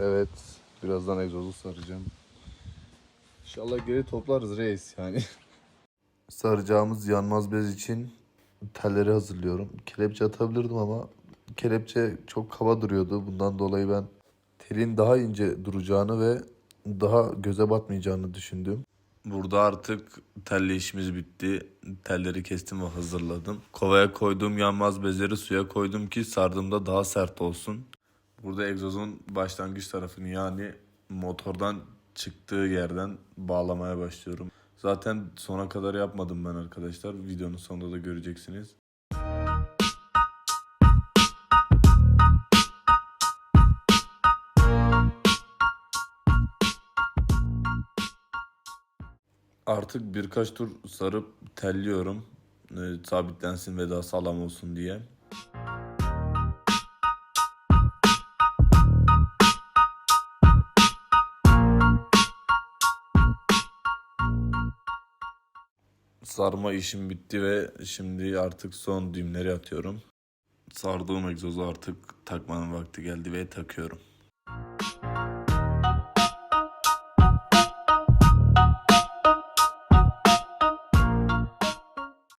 Evet. Birazdan egzozu saracağım. İnşallah geri toplarız reis yani. Saracağımız yanmaz bez için telleri hazırlıyorum. Kelepçe atabilirdim ama kelepçe çok kaba duruyordu. Bundan dolayı ben telin daha ince duracağını ve daha göze batmayacağını düşündüm. Burada artık telle işimiz bitti. Telleri kestim ve hazırladım. Kovaya koyduğum yanmaz bezleri suya koydum ki sardığımda daha sert olsun. Burada egzozun başlangıç tarafını yani motordan çıktığı yerden bağlamaya başlıyorum. Zaten sona kadar yapmadım ben arkadaşlar. Videonun sonunda da göreceksiniz. Artık birkaç tur sarıp telliyorum. Ee, sabitlensin ve daha sağlam olsun diye. Sarma işim bitti ve şimdi artık son düğümleri atıyorum. Sardığım egzozu artık takmanın vakti geldi ve takıyorum.